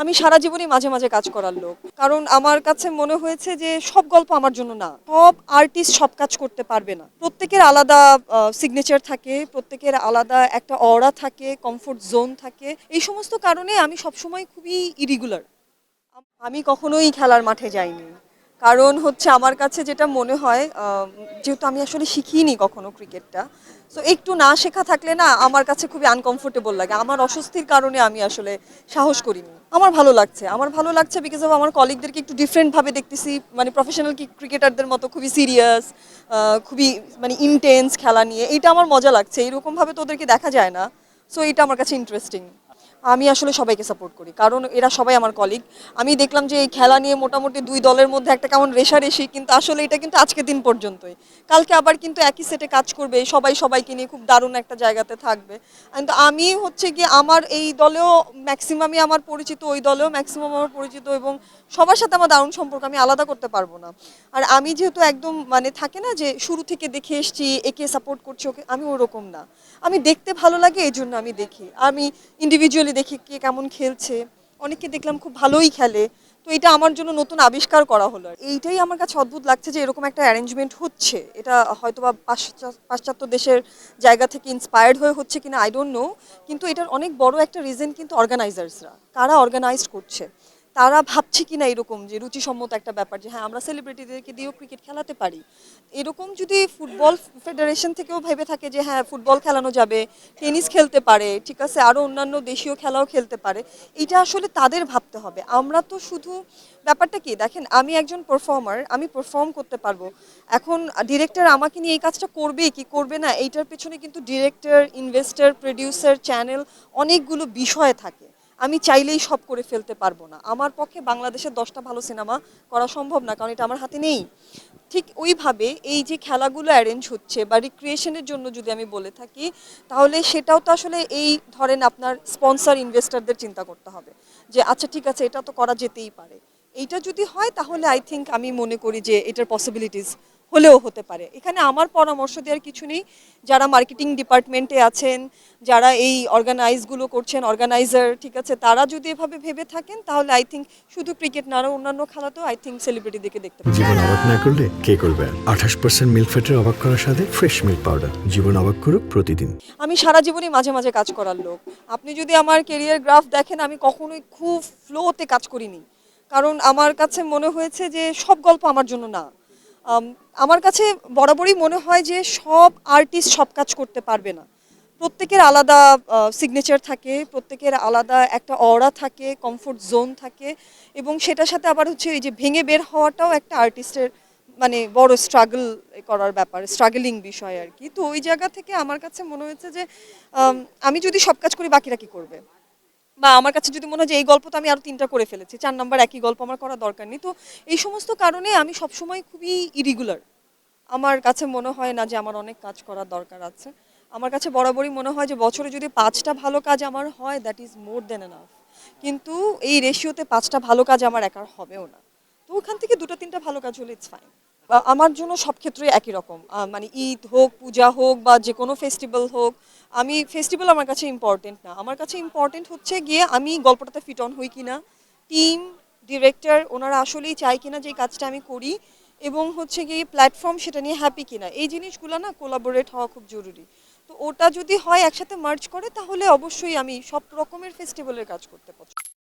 আমি সারা জীবনই মাঝে মাঝে কাজ করার লোক। কারণ আমার কাছে মনে হয়েছে যে সব গল্প আমার জন্য না। সব আর্টিস্ট সব কাজ করতে পারবে না। প্রত্যেকের আলাদা সিগনেচার থাকে, প্রত্যেকের আলাদা একটা অরা থাকে কমফোর্ট জোন থাকে। এই সমস্ত কারণে আমি সবসময় খুবই ইরিগুলার আমি কখনোই খেলার মাঠে যাইনি। কারণ হচ্ছে আমার কাছে যেটা মনে হয় যেহেতু আমি আসলে শিখিনি কখনো ক্রিকেটটা সো একটু না শেখা থাকলে না আমার কাছে খুবই আনকমফোর্টেবল লাগে। আমার অস্বস্তির কারণে আমি আসলে সাহস করিনি। আমার ভালো লাগছে, আমার ভালো লাগছে বিকজ অফ আমার কলিগদেরকে একটু ডিফারেন্টভাবে দেখতেছি মানে প্রফেশনাল ক্রিকেটারদের মতো খুবই সিরিয়াস খুবই মানে ইন্টেন্স খেলা নিয়ে। এটা আমার মজা লাগছে এইরকমভাবে তো ওদেরকে দেখা যায় না সো এটা আমার কাছে ইন্টারেস্টিং আমি আসলে সবাইকে সাপোর্ট করি। কারণ এরা সবাই আমার কলিগ আমি দেখলাম যে এই খেলা নিয়ে মোটামুটি দুই দলের মধ্যে একটা কেমন রেশারেশি, কিন্তু আসলে এটা কিন্তু আজকে দিন পর্যন্তই। কালকে আবার কিন্তু একই সেটে কাজ করবে, সবাই সবাইকে নিয়ে খুব দারুণ একটা জায়গাতে থাকবে। কিন্তু আমি হচ্ছে কি আমার এই দলেও ম্যাক্সিমামই আমার পরিচিত, ওই দলেও ম্যাক্সিমাম আমার পরিচিত এবং সবার সাথে আমার দারুণ সম্পর্ক, আমি আলাদা করতে পারব না। আর আমি যেহেতু একদম মানে থাকে না যে শুরু থেকে দেখে এসছি, একে সাপোর্ট করছি, ওকে, আমি ওরকম না। আমি দেখতে ভালো লাগে এই জন্য আমি দেখি। আমি ইন্ডিভিজুয়ালি দেখি কে কেমন খেলছে। অনেককে দেখলাম খুব ভালোই খেলে। তো এটা আমার জন্য নতুন আবিষ্কার করা হলো। এইটাই আমার কাছে অদ্ভুত লাগছে যে এরকম একটা অ্যারেঞ্জমেন্ট হচ্ছে। এটা হয়তো বা পাশ্চাত্য দেশের জায়গা থেকে ইন্সপায়ার্ড হয়ে হচ্ছে কিনা আই ডোন্ট নো কিন্তু এটার অনেক বড় একটা রিজন কিন্তু অর্গানাইজার্সরা কারা অর্গানাইজ করছে? তারা ভাবছে কি না এরকম যে রুচিসম্মত একটা ব্যাপার যে হ্যাঁ আমরা সেলিব্রিটিদেরকে দিয়েও ক্রিকেট খেলাতে পারি। এরকম যদি ফুটবল ফেডারেশন থেকেও ভেবে থাকে যে হ্যাঁ ফুটবল খেলানো যাবে টেনিস খেলতে পারে, ঠিক আছে আরও অন্যান্য দেশীয় খেলাও খেলতে পারে, এটা আসলে তাদের ভাবতে হবে। আমরা তো শুধু ব্যাপারটা কি, দেখেন, আমি একজন পারফর্মার আমি পারফর্ম করতে পারব। এখন ডিরেক্টর আমাকে নিয়ে এই কাজটা করবে কি, করবে না, এইটার পেছনে কিন্তু ডিরেক্টর ইনভেস্টর প্রডিউসার চ্যানেল অনেকগুলো বিষয় থাকে। আমি চাইলেই সব করে ফেলতে পারব না। আমার পক্ষে বাংলাদেশের দশটা ভালো সিনেমা করা সম্ভব না, কারণ এটা আমার হাতে নেই। ঠিক ওইভাবে এই যে খেলাগুলো অ্যারেঞ্জ হচ্ছে বা রিক্রিয়েশনের জন্য যদি আমি বলে থাকি, তাহলে সেটাও তো আসলে এই ধরেন আপনার স্পন্সর ইনভেস্টরদের চিন্তা করতে হবে। যে আচ্ছা ঠিক আছে, এটা তো করা যেতেই পারে। এইটা যদি হয়, তাহলে আই থিঙ্ক আমি মনে করি যে এটার পসিবিলিটিস হলেও হতে পারে। এখানে আমার পরামর্শ দেওয়ার কিছু নেই। যারা মার্কেটিং ডিপার্টমেন্টে আছেন যারা এই অর্গানাইজগুলো করছেন অর্গানাইজার ঠিক আছে তারা যদি এভাবে ভেবে থাকেন তাহলে আই থিঙ্ক শুধু ক্রিকেট না আরও অন্যান্য খেলাতেও আই থিঙ্ক সেলিব্রিটিদেরকে দেখতে পাবেন। জীবন অবাক না করলে কে করবে? আঠাশ পার্সেন্ট মিল্ক ফ্যাটের অবাক করার সাথে ফ্রেশ মিল্ক পাউডার জীবন অবাক করুক প্রতিদিন। আমি সারা জীবনই মাঝে মাঝে কাজ করার লোক। আপনি যদি আমার কেরিয়ার গ্রাফ দেখেন আমি কখনোই খুব ফ্লোতে কাজ করিনি। কারণ আমার কাছে মনে হয়েছে যে সব গল্প আমার জন্য না। আমার কাছে বরাবরই মনে হয় যে সব আর্টিস্ট সব কাজ করতে পারবে না। প্রত্যেকের আলাদা সিগনেচার থাকে, প্রত্যেকের আলাদা একটা অরা থাকে কমফোর্ট জোন থাকে এবং সেটার সাথে আবার হচ্ছে এই যে ভেঙে বের হওয়াটাও একটা আর্টিস্টের মানে বড় স্ট্রাগল করার ব্যাপার স্ট্রাগলিং বিষয় আর কি। তো ওই জায়গা থেকে আমার কাছে মনে হয়েছে যে আমি যদি সব কাজ করি, বাকিরা কি করবে? বা আমার কাছে যদি মনে হয় যে এই গল্প তো আমি আরও তিনটা করে ফেলেছি, চার নাম্বার একই গল্প আমার করা দরকার নেই, তো এই সমস্ত কারণে আমি সবসময় খুবই ইরিগুলার আমার কাছে মনে হয় না যে আমার অনেক কাজ করার দরকার আছে। আমার কাছে বরাবরই মনে হয় যে বছরে যদি পাঁচটা ভালো কাজ আমার হয় that is more then enough কিন্তু এই রেশিওতে পাঁচটা ভালো কাজ আমার একার হবেও না। তো ওখান থেকে দুটো তিনটা ভালো কাজ হলে ইটস ফাইন আমার জন্য সব ক্ষেত্রেই একই রকম। মানে ঈদ হোক, পূজা হোক বা যে কোনো ফেস্টিভ্যাল হোক, আমি ফেস্টিভ্যাল আমার কাছে ইম্পর্টেন্ট না। আমার কাছে ইম্পর্টেন্ট হচ্ছে গিয়ে আমি গল্পটাতে ফিট অন হই কিনা। টিম ডিরেক্টর ওনারা আসলেই চাই কিনা যে কাজটা আমি করি এবং হচ্ছে গিয়ে প্ল্যাটফর্ম সেটা নিয়ে হ্যাপি কিনা। এই জিনিসগুলো না কোলাবোরেট হওয়া খুব জরুরি। তো ওটা যদি হয় একসাথে মার্চ করে, তাহলে অবশ্যই আমি সব রকমের ফেস্টিভ্যালের কাজ করতে পছন্দ